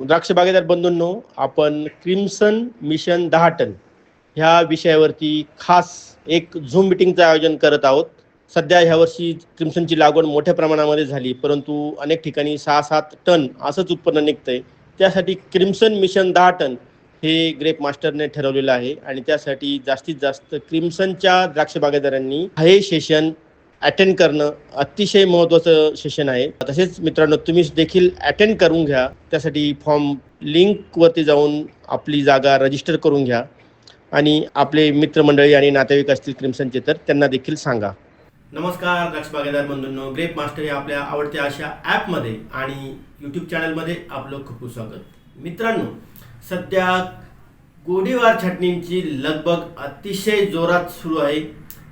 द्राक्ष बागेदार बंधूंनो आपण crimson mission दहा टन ह्या विषयावरती खास एक झूम मिटिंगचं आयोजन करत आहोत. सध्या ह्या वर्षी क्रिम्सनची लागवड मोठ्या प्रमाणामध्ये झाली परंतु अनेक ठिकाणी सहा सात टन असंच उत्पन्न निघतंय. त्यासाठी क्रिम्सन मिशन दहा टन हे ग्रेप मास्टरने ठरवलेलं आहे आणि त्यासाठी जास्तीत जास्त क्रिम्सनच्या द्राक्ष बागेदारांनी हे सेशन अटेंड करणं अतिशय महत्त्वाचं सेशन आहे. तसेच मित्रांनो तुम्ही देखील अटेंड करून घ्या. त्यासाठी फॉर्म लिंकवरती जाऊन आपली जागा रजिस्टर करून घ्या. आणि आपले मित्रमंडळी आणि नातेवाईक असतील क्रिम्सनचे तर त्यांना देखील सांगा. नमस्कार द्राक्ष बागेदार बंधूंनो. ग्रेप मास्टर या आपल्या आवडत्या अशा ॲपमध्ये आणि यूट्यूब चॅनलमध्ये आपलं खूप खूप स्वागत. मित्रांनो सध्या गोडीवार छाटणींची लगबग अतिशय जोरात सुरू आहे.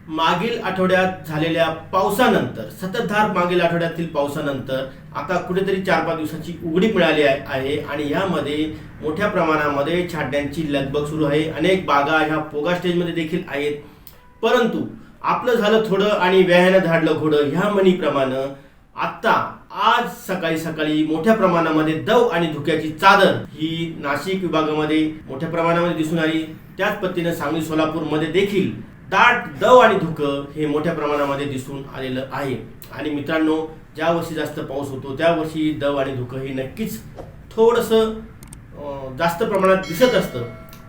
मागील आठवड्यात झालेल्या पावसानंतर सततधार मागील आठवड्यातील पावसानंतर आता कुठेतरी चार पाच दिवसाची उघडीप मिळाली आहे आणि यामध्ये मोठ्या प्रमाणामध्ये छाटण्यांची लगबग सुरू आहे. अनेक बागा ह्या पोगा स्टेजमध्ये देखील आहेत. परंतु आपलं झालं थोडं आणि व्यायानं धाडलं घोडं ह्या म्हणीप्रमाणे आत्ता आज सकाळी सकाळी मोठ्या प्रमाणामध्ये दव आणि धुक्याची चादर ही नाशिक विभागामध्ये मोठ्या प्रमाणामध्ये दिसून आली. त्याच पद्धतीनं सांगली सोलापूरमध्ये देखील दाट दव आणि धुकं हे मोठ्या प्रमाणामध्ये दिसून आलेलं आहे. आणि मित्रांनो ज्या वर्षी जास्त पाऊस होतो त्या वर्षी दव आणि धुकं हे नक्कीच थोडंसं जास्त प्रमाणात दिसत असतं.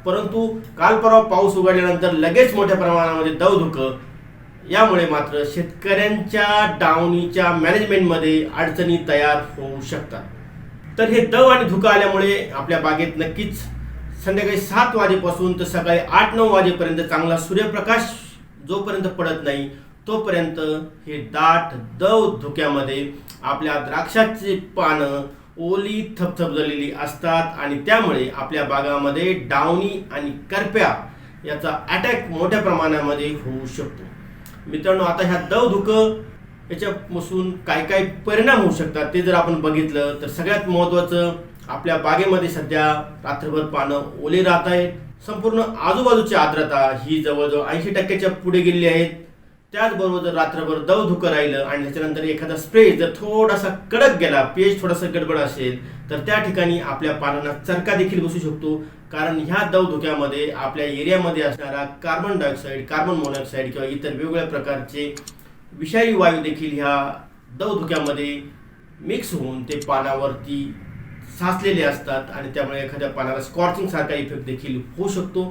परंतु काल परवा पाऊस उघडल्यानंतर लगेच मोठ्या प्रमाणामध्ये दव धुकं यामुळे मात्र शेतकऱ्यांच्या डावणीच्या मॅनेजमेंटमध्ये अडचणी तयार होऊ शकतात. तर हे दव आणि धुकं आल्यामुळे आपल्या बागेत नक्कीच संध्याकाळी सात वाजेपासून तर सकाळी आठ नऊ वाजेपर्यंत चांगला सूर्यप्रकाश जोपर्यंत पडत नाही तोपर्यंत हे दाट दव धुक्यामध्ये आपल्या द्राक्षाची पानं ओली थपथप झालेली असतात आणि त्यामुळे आपल्या बागामध्ये डावणी आणि करप्या याचा अटॅक मोठ्या प्रमाणामध्ये होऊ शकतो. मित्रांनो आता ह्या दव धुकं याच्यापासून काय काय परिणाम होऊ शकतात ते जर आपण बघितलं तर सगळ्यात महत्त्वाचं आपल्या बागेमध्ये सध्या रात्रभर पानं ओले राहत आहेत. संपूर्ण आजूबाजूची आर्द्रता ही जवळजवळ ऐंशी टक्क्याच्या पुढे गेलेली आहेत त्याचबरोबर जर रात्रभर दव धुकं राहिलं आणि त्याच्यानंतर एखादा स्प्रे जर थोडासा कडक गेला पेज थोडासा गडबड असेल तर त्या ठिकाणी आपल्या पानांना चरका देखील बसू शकतो. कारण ह्या दव धुक्यामध्ये आपल्या एरियामध्ये असणारा कार्बन डायऑक्साईड कार्बन मोनॉक्साईड किंवा इतर वेगवेगळ्या प्रकारचे विषारी वायू देखील ह्या दव धुक्यामध्ये मिक्स होऊन ते पानावरती साचलेले असतात आणि त्यामुळे एखाद्या पानाला स्कॉर्चिंग सारखा इफेक्ट देखील होऊ शकतो.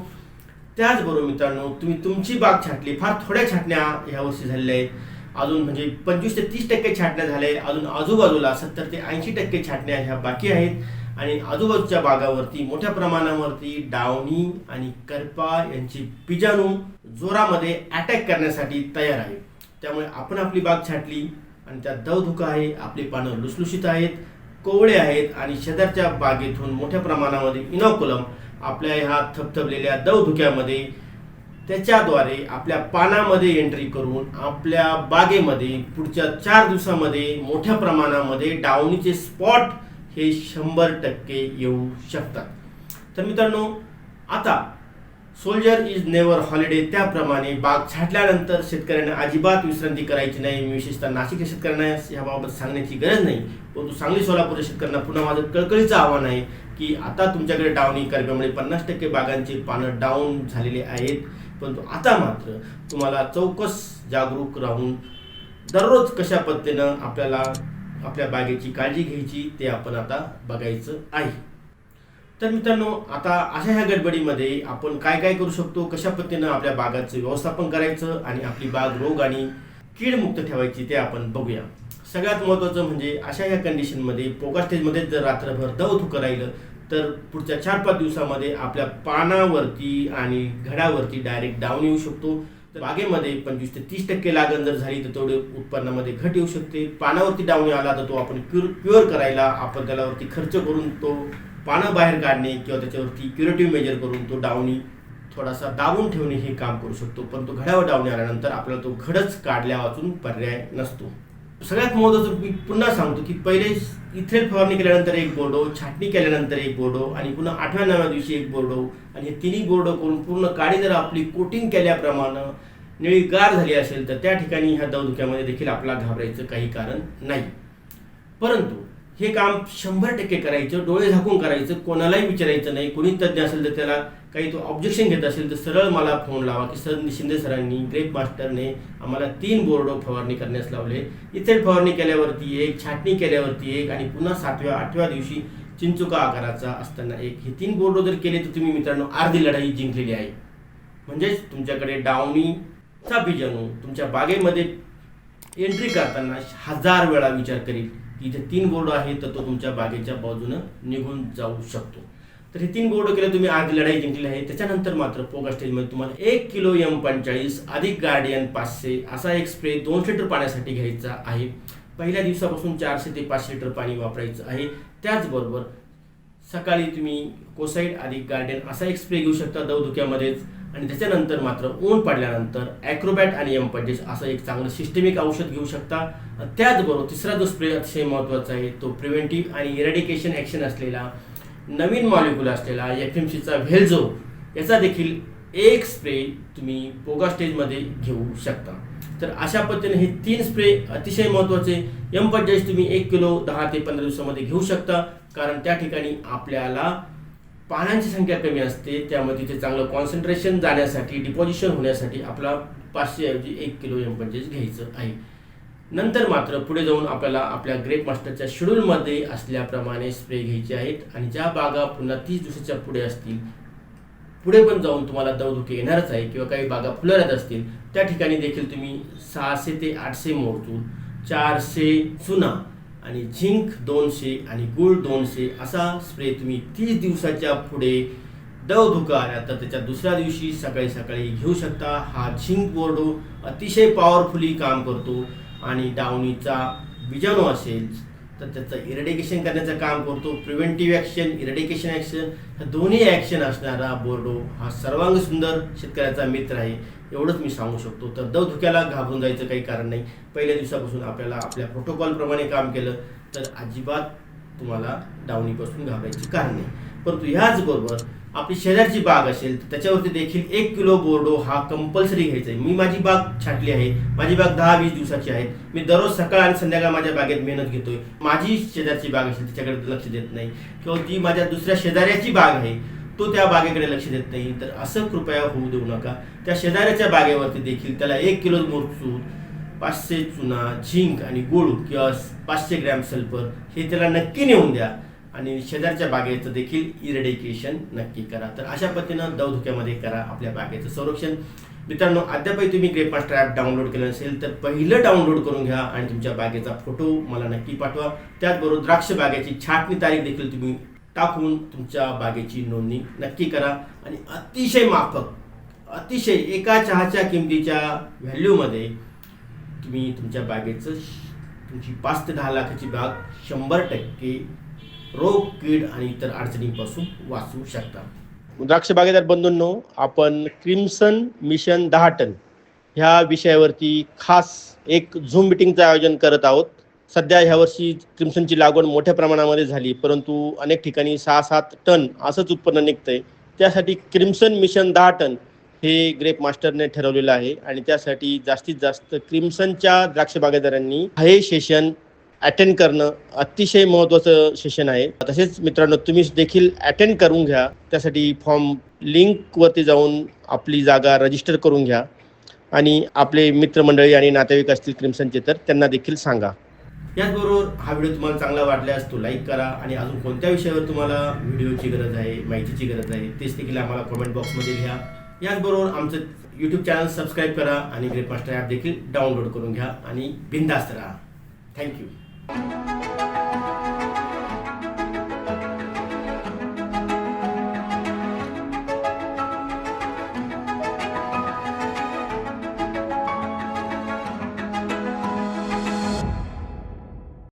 त्याचबरोबर मित्रांनो तुम्ही तुमची बाग छाटली फार थोड्या छाटण्या ह्या झालेल्या आहेत. अजून म्हणजे पंचवीस ते तीस टक्के छाटण्या झाल्या आहेत. अजून आजूबाजूला सत्तर ते ऐंशी टक्के छाटण्या ह्या बाकी आहेत. आणि आजूबाजूच्या बागावरती मोठ्या प्रमाणावरती डावणी आणि करपा यांची बीजाणू जोरामध्ये अटॅक करण्यासाठी तयार आहे त्यामुळे आपण आपली बाग छाटली आणि त्यात दव धुका आहे आपली पानं लुसलुशीत आहेत. कोवळे आहेत आणि शेजारच्या बागेतून मोठ्या प्रमाणामध्ये इनोकुलम आपल्या ह्या थपथपलेल्या दव धुक्यामध्ये त्याच्याद्वारे आपल्या पानामध्ये एंट्री करून आपल्या बागेमध्ये पुढच्या चार दिवसामध्ये मोठ्या प्रमाणामध्ये डावणीचे स्पॉट हे शंभर टक्के येऊ शकतात. तर मित्रांनो आता सोल्जर इज नेवर हॉलिडे त्याप्रमाणे बाग छाटल्यानंतर शेतकऱ्यांना अजिबात विश्रांती करायची नाही. मी विशेषतः नाशिक शेतकऱ्यांना याबाबत सांगण्याची गरज नाही. परंतु सांगली सोलापूर शेतकऱ्यांना पुन्हा माझं कळकळीचं आव्हान आहे की आता तुमच्याकडे डावणी करण्यामुळे पन्नास टक्के बागांची पानं डाऊन झालेले आहेत. परंतु आता मात्र तुम्हाला चौकस जागरूक राहून दररोज कशा पद्धतीनं आपल्याला आपल्या बागेची काळजी घ्यायची ते आपण आता बघायचं आहे. तर मित्रांनो आता अशा ह्या गडबडीमध्ये आपण काय काय करू शकतो? कशा पद्धतीनं आपल्या बागाचं व्यवस्थापन करायचं आणि आपली बाग रोग आणि कीडमुक्त ठेवायची ते आपण बघूया. सगळ्यात महत्त्वाचं म्हणजे अशा ह्या कंडिशनमध्ये पोका स्टेजमध्ये जर रात्रभर दव थुकं राहिलं तर पुढच्या चार पाच दिवसामध्ये आपल्या पानावरती आणि घडावरती डायरेक्ट डाऊन येऊ शकतो. तर बागेमध्ये पंचवीस ते तीस टक्के लागण जर झाली तर तेवढे उत्पन्नामध्ये घट येऊ शकते. पानावरती डाऊन आला तर तो आपण क्युर क्युअर करायला आपण त्यालावरती खर्च करून तो पानं बाहेर काढणे किंवा त्याच्यावरती क्युरेटिव्ह मेजर करून तो डावणी थोडासा दाबून ठेवणे हे काम करू शकतो. पण तो घड्यावर डावणे आल्यानंतर आपल्याला तो घडच काढल्या वाचून पर्याय नसतो. सगळ्यात महत्त्वाचं मी पुन्हा सांगतो की पहिले इथेल फवारणी केल्यानंतर एक बोर्डो छाटणी केल्यानंतर एक बोर्डो आणि पुन्हा आठव्या नव्या दिवशी एक बोर्डो आणि हे तिन्ही बोर्डो करून पूर्ण काडी जर आपली कोटिंग केल्याप्रमाणे निळी गार झाली असेल तर त्या ठिकाणी ह्या दवधुक्यामध्ये देखील आपला घाबरायचं काही कारण नाही. परंतु हे काम शंभर टक्के करायचं डोळे झाकून करायचं कोणालाही विचारायचं नाही. कोणी तज्ज्ञ असेल तर त्याला काही तो ऑब्जेक्शन घेत असेल तर सरळ मला फोन लावा की सर शिंदे सरांनी ग्रेप मास्टरने आम्हाला तीन बोर्ड फवारणी करण्यास लावले. इथे फवारणी केल्यावरती एक छाटणी केल्यावरती एक आणि पुन्हा सातव्या आठव्या दिवशी चिंचुका आकाराचा असताना एक. हे तीन बोर्डो जर केले तर तुम्ही मित्रांनो अर्धी लढाई जिंकलेली आहे. म्हणजेच तुमच्याकडे डावणीचा बीजाणू तुमच्या बागेमध्ये एंट्री करताना हजार वेळा विचार करील. इथे तीन बोर्ड आहे तर तो तुमच्या बागेच्या बाजूनं निघून जाऊ शकतो. तर हे तीन बोर्ड केले तुम्ही आज लढाई जिंकली आहे. त्याच्यानंतर मात्र पोगा स्टेजमध्ये तुम्हाला एक किलो एम पंचेचाळीस अधिक गार्डियन पाचशे असा एक स्प्रे दोन लिटर पाण्यासाठी घ्यायचा आहे. पहिल्या दिवसापासून चारशे ते पाचशे लिटर पाणी वापरायचं आहे. त्याचबरोबर सकाळी तुम्ही कोसाईड अधिक गार्डन असा एक स्प्रे घेऊ शकता दवधुक्यामध्येच आणि त्याच्यानंतर मात्र ऊन पडल्यानंतर ॲक्रोबॅट आणि एम असं एक चांगलं सिस्टमिक औषध घेऊ शकता. त्याचबरोबर तिसरा जो स्प्रे अतिशय महत्त्वाचा आहे तो प्रिव्हेंटिव्ह आणि इरेडिकेशन ॲक्शन असलेला नवीन मॉलिक्युल असलेला एफ एम सीचा व्हेल्झो याचा देखील एक स्प्रे तुम्ही पोगा स्टेजमध्ये घेऊ शकता. तर अशा पद्धतीने हे तीन स्प्रे अतिशय महत्त्वाचे एम तुम्ही एक किलो दहा ते पंधरा दिवसामध्ये घेऊ शकता. कारण त्या ठिकाणी आपल्याला पानांची संख्या कमी असते त्यामुळे तिथे चांगलं कॉन्सन्ट्रेशन जाण्यासाठी डिपॉझिशन होण्यासाठी आपला पाचशेऐवजी एक किलो एम पंचेस घ्यायचं आहे. नंतर मात्र पुढे जाऊन आपल्याला आपल्या ग्रेप मास्टरच्या शेड्यूलमध्ये असल्याप्रमाणे स्प्रे घ्यायचे आहेत आणि ज्या बागा पुन्हा तीस दिवसाच्या पुढे असतील पुढे पण जाऊन तुम्हाला दवधुके येणारच आहे किंवा काही बागा फुलरत असतील त्या ठिकाणी देखील तुम्ही सहाशे ते आठशे मोडतून चारशे चुना आणि झिंक दोनशे आणि गुळ दोनशे असा स्प्रे तुम्ही तीस दिवसाच्या पुढे दव धुका आता तर त्याच्या दुसऱ्या दिवशी सकाळी सकाळी घेऊ शकता. हा झिंक बोर्डो अतिशय पॉवरफुली काम करतो. आणि डावणीचा बीजाणू असेल तर त्याचं इरिडिकेशन करण्याचं काम करतो. प्रिव्हेंटिव्ह ॲक्शन इरिडिकेशन ॲक्शन ह्या दोन्ही ॲक्शन असणारा बोर्डो हा सर्वांग सुंदर शेतकऱ्याचा मित्र आहे. एवढंच मी सांगू शकतो. तर दव धुक्याला घाबरून जायचं काही कारण नाही. पहिल्या दिवसापासून आपल्याला आपल्या प्रोटोकॉलप्रमाणे काम केलं तर अजिबात तुम्हाला डावणीपासून घाबरायची कारण नाही. परंतु ह्याचबरोबर आपली शेजारची बाग असेल तर त्याच्यावरती देखील एक किलो बोर्डो हा कंपल्सरी घ्यायचा आहे. मी माझी बाग छाटली आहे. माझी बाग दहा वीस दिवसाची आहे. मी दररोज सकाळ आणि संध्याकाळ माझ्या बागेत मेहनत घेतोय. माझी शेजारची बाग असेल त्याच्याकडे लक्ष देत नाही. किंवा जी माझ्या दुसऱ्या शेजाऱ्याची बाग आहे तो त्या बागेकडे लक्ष देत नाही. तर असं कृपया होऊ देऊ नका. त्या शेजाऱ्याच्या बागेवरती देखील त्याला एक किलो मोरचूर पाचशे चुना झिंक आणि गुळ किंवा पाचशे ग्रॅम सल्फर हे त्याला नक्की नेऊन द्या. आणि शेजारच्या बागेचं देखील इरेडिकेशन नक्की करा. तर अशा पद्धतीनं दवधुक्यामध्ये करा आपल्या बागेचं संरक्षण. मित्रांनो अद्यापही तुम्ही ग्रेपमास्टर ॲप डाउनलोड केलं नसेल तर पहिलं डाउनलोड करून घ्या आणि तुमच्या बागेचा फोटो मला नक्की पाठवा. त्याचबरोबर द्राक्ष बागेची छाटणी तारीख देखील तुम्ही टाकून तुमच्या बागेची नोंदणी नक्की करा. आणि अतिशय माफक अतिशय एका चहाच्या किमतीच्या व्हॅल्यूमध्ये तुम्ही तुमच्या बागेचं तुमची पाच ते दहा लाखाची बाग शंभर टक्के रोग कीड आणि इतर अडचणींपासून वाचू शकता. द्राक्ष बागेदार बंधूंनो आपण क्रिम्सन मिशन दहा टन ह्या विषयावरती खास एक झूम मिटिंगचं आयोजन करत आहोत. सध्या ह्या वर्षी क्रिम्सनची लागवड मोठ्या प्रमाणामध्ये झाली परंतु अनेक ठिकाणी सहा सात टन असंच उत्पन्न निघतंय. त्यासाठी क्रिम्सन मिशन दहा टन हे ग्रेप मास्टरने ठरवलेलं आहे आणि त्यासाठी जास्तीत जास्त क्रिम्सनच्या द्राक्ष बागेदारांनी हे सेशन अटेंड करणं अतिशय महत्त्वाचं सेशन आहे. तसेच मित्रांनो तुम्ही देखील अटेंड करून घ्या. त्यासाठी फॉर्म लिंकवरती जाऊन आपली जागा रजिस्टर करून घ्या. आणि आपले मित्रमंडळी आणि नातेवाईक असतील क्रिम्सनचे तर त्यांना देखील सांगा. याचबरोबर हा व्हिडिओ तुम्हाला चांगला वाटल्यास तो लाईक करा आणि अजून कोणत्या विषयावर तुम्हाला व्हिडिओची गरज आहे माहितीची गरज आहे तेच देखील आम्हाला कमेंट बॉक्समध्ये लिहा. याचबरोबर आमचं यूट्यूब चॅनल सबस्क्राईब करा आणि ग्रेट मास्टर ॲप देखील डाउनलोड करून घ्या आणि बिंदास्त राहा. Thank you Thank you.